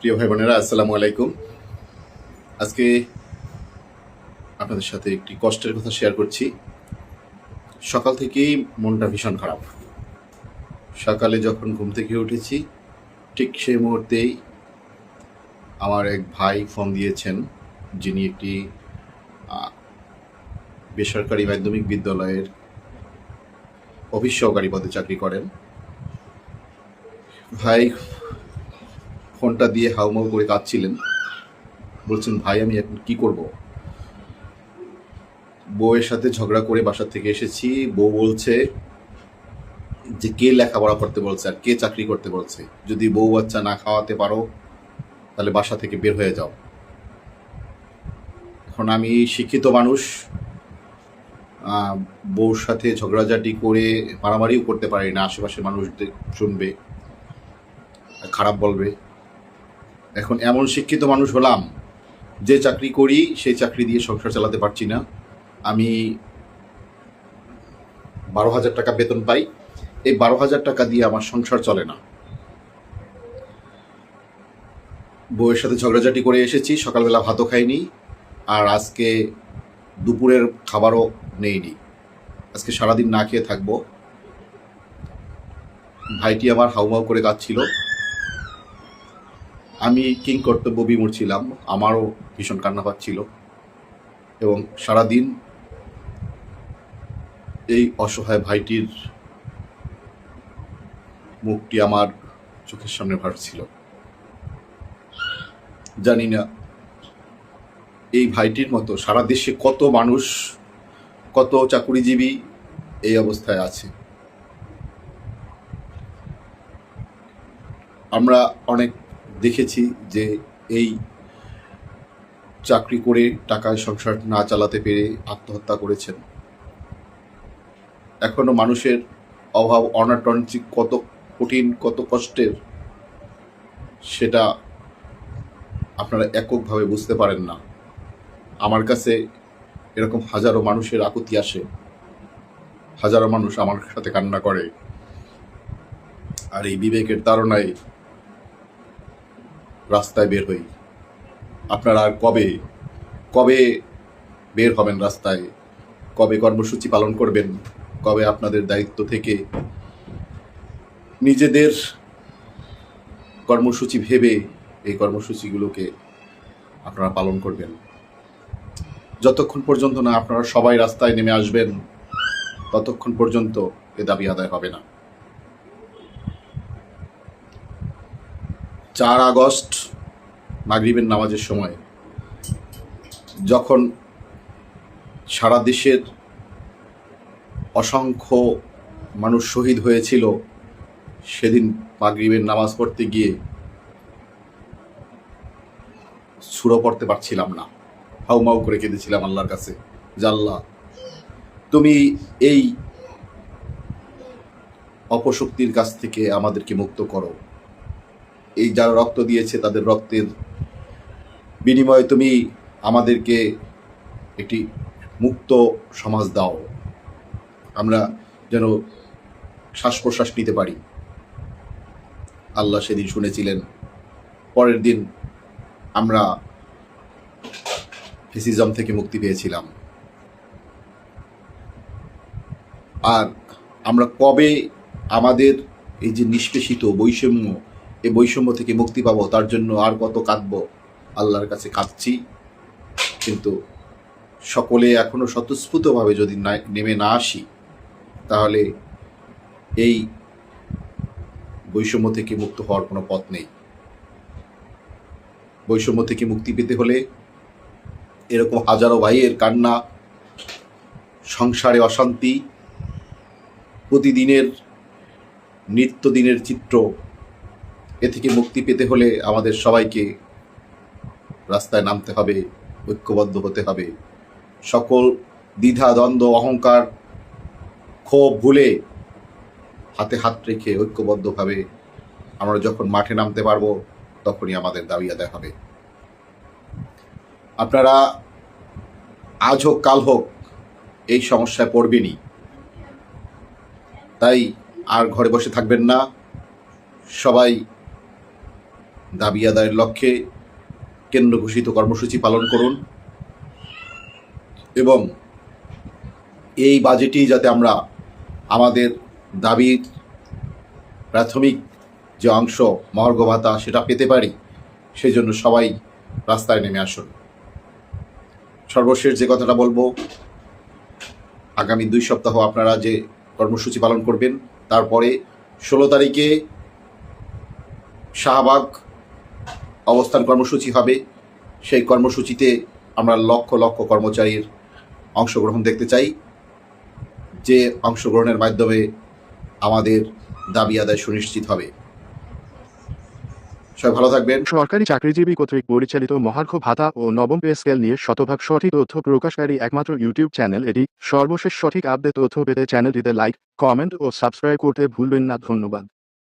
প্রিয় ভাই বোনেরা আসসালামু আলাইকুম। আজকে আপনাদের সাথে একটি কষ্টের কথা শেয়ার করছি। সকাল থেকেই মনটা ভীষণ খারাপ। সকালে যখন ঘুম থেকে উঠেছি, ঠিক সেই মুহূর্তেই আমার এক ভাই ফোন দিয়েছেন, যিনি একটি বেসরকারি মাধ্যমিক বিদ্যালয়ের অফিস সহকারী পদে চাকরি করেন। ভাই ফোনটা দিয়ে হাউমাউ করে কাঁদছিলেন। বলছেন, ভাই, আমি এখন কি করব? বউয়ের সাথে ঝগড়া করে বাসা থেকে এসেছি। বউ বলছে যে, কে লেখাপড়া করতে বলছে আর কে চাকরি করতে বলছে? যদি বউ বাচ্চা না খাওয়াতে পারো, তাহলে বাসা থেকে বের হয়ে যাও। এখন আমি শিক্ষিত মানুষ। বউর সাথে ঝগড়াঝাটি করে মারামারিও করতে পারি না। আশেপাশের মানুষ দে- শুনবে, খারাপ বলবে। এখন এমন শিক্ষিত মানুষ হলাম, যে চাকরি করি, সেই চাকরি দিয়ে সংসার চালাতে পারছি না। আমি বারো হাজার টাকা বেতন পাই, এই বারো হাজার টাকা দিয়ে আমার সংসার চলে না। বউয়ের সাথে ঝগড়াঝাটি করে এসেছি, সকালবেলা ভাতও খাইনি, আর আজকে দুপুরের খাবারও নেইনি। আজকে সারাদিন না খেয়ে থাকব। ভাইটি আমার হাউমাউ করে কাঁদছিল। আমি কিং কর্তব্য বিমূর ছিলাম, আমারও ভীষণ কান্না পাচ্ছিল এবং সারাদিন এই অসহায় ভাইটির মুখটি আমার চোখের সামনে ভাসছিল জানি না এই ভাইটির মতো সারা দেশে কত মানুষ, কত চাকুরিজীবী এই অবস্থায় আছে। আমরা অনেক দেখেছি যে এই চাকরি করে টাকায় সংসার না চালাতে পেরে আত্মহত্যা করেছেন। এখনও মানুষের অভাব অনাটন কত কঠিন, কত কষ্টের, সেটা আপনারা এককভাবে বুঝতে পারেন না। আমার কাছে এরকম হাজারো মানুষের আকুতি আসে। হাজারো মানুষ আমার সাথে কান্না করে। আর এই বিবেকের তাড়নায় রাস্তায় বের হই। আপনারা আর কবে কবে বের হবেন রাস্তায়? কবে কর্মসূচি পালন করবেন? কবে আপনাদের দায়িত্ব থেকে? নিজেদের কর্মসূচি ভেবে এই কর্মসূচিগুলোকে আপনারা পালন করবেন। যতক্ষণ পর্যন্ত না আপনারা সবাই রাস্তায় নেমে আসবেন, ততক্ষণ পর্যন্ত এ দাবি আদায় হবে না। চার আগস্ট মাগরিবের নামাজের সময় যখন সারা দেশের অসংখ্য মানুষ শহীদ হয়েছিল, সেদিন মাগরিবের নামাজ পড়তে গিয়ে সুরো পড়তে পারছিলাম না। হাউমাউ করে কেঁদেছিলাম আল্লাহর কাছে জাল্লা তুমি এই অপশক্তির কাছ থেকে আমাদেরকে মুক্ত করো। এই যারা রক্ত দিয়েছে তাদের রক্তের বিনিময়ে তুমি আমাদেরকে একটি মুক্ত সমাজ দাও। আমরা যেন শ্বাস প্রশ্বাস নিতে পারি। আল্লাহ সেদিন শুনেছিলেন, পরের দিন আমরা ফেসিজম থেকে মুক্তি পেয়েছিলাম। আর আমরা কবে আমাদের এই যে নিষ্পেষিত বৈষম্য এই বৈষম্য থেকে মুক্তি পাবো, তার জন্য আর কত কাঁদবো? আল্লাহর কাছে কাঁদছি। কিন্তু সকলে এখনও স্বতঃস্ফূর্তভাবে যদি নেমে না আসি, তাহলে এই বৈষম্য থেকে মুক্ত হওয়ার কোনো পথ নেই। বৈষম্য থেকে মুক্তি পেতে হলে এরকম হাজারো ভাইয়ের কান্না, সংসারে অশান্তি, প্রতিদিনের নিত্যদিনের চিত্র এ থেকে মুক্তি পেতে হলে আমাদের সবাইকে রাস্তায় নামতে হবে, ঐক্যবদ্ধ হতে হবে। সকল দ্বিধা, দ্বন্দ্ব, অহংকার, ক্ষোভ ভুলে হাতে হাত রেখে ঐক্যবদ্ধভাবে আমরা যখন মাঠে নামতে পারব, তখনই আমাদের দাবি আদায় হবে। আপনারা আজ হোক, কাল হোক এই সমস্যায় পড়বেনই। তাই আর ঘরে বসে থাকবেন না। সবাই দাবি আদায়ের লক্ষ্যে কেন্দ্র ঘোষিত কর্মসূচি পালন করুন এবং এই বাজেটেই যাতে আমরা আমাদের দাবির প্রাথমিক যে অংশ মহার্ঘ ভাতা সেটা পেতে পারি সেই জন্য সবাই রাস্তায় নেমে আসুন। সর্বশেষ যে কথাটা বলব, আগামী দুই সপ্তাহ আপনারা যে কর্মসূচি পালন করবেন, তারপরে ষোলো তারিখে শাহবাগ অবস্থান কর্মসূচি হবে। সেই কর্মসূচিতে আমরা লক্ষ লক্ষ কর্মচারীর অংশগ্রহণ দেখতে চাই। যে অংশগ্রহণের মাধ্যমে আমাদের দাবি আদায় সুনিশ্চিত হবে। সবাই ভালো থাকবেন। সরকারি চাকরিজীবী কর্তৃক পরিচালিত মহার্ঘ ভাতা ও নবম পে স্কেল নিয়ে শতভাগ সঠিক তথ্য প্রকাশকারী একমাত্র ইউটিউব চ্যানেল এটি। সর্বশেষ সঠিক আপডেট তথ্য পেতে চ্যানেলটিতে লাইক, কমেন্ট ও সাবস্ক্রাইব করতে ভুলবেন না। ধন্যবাদ।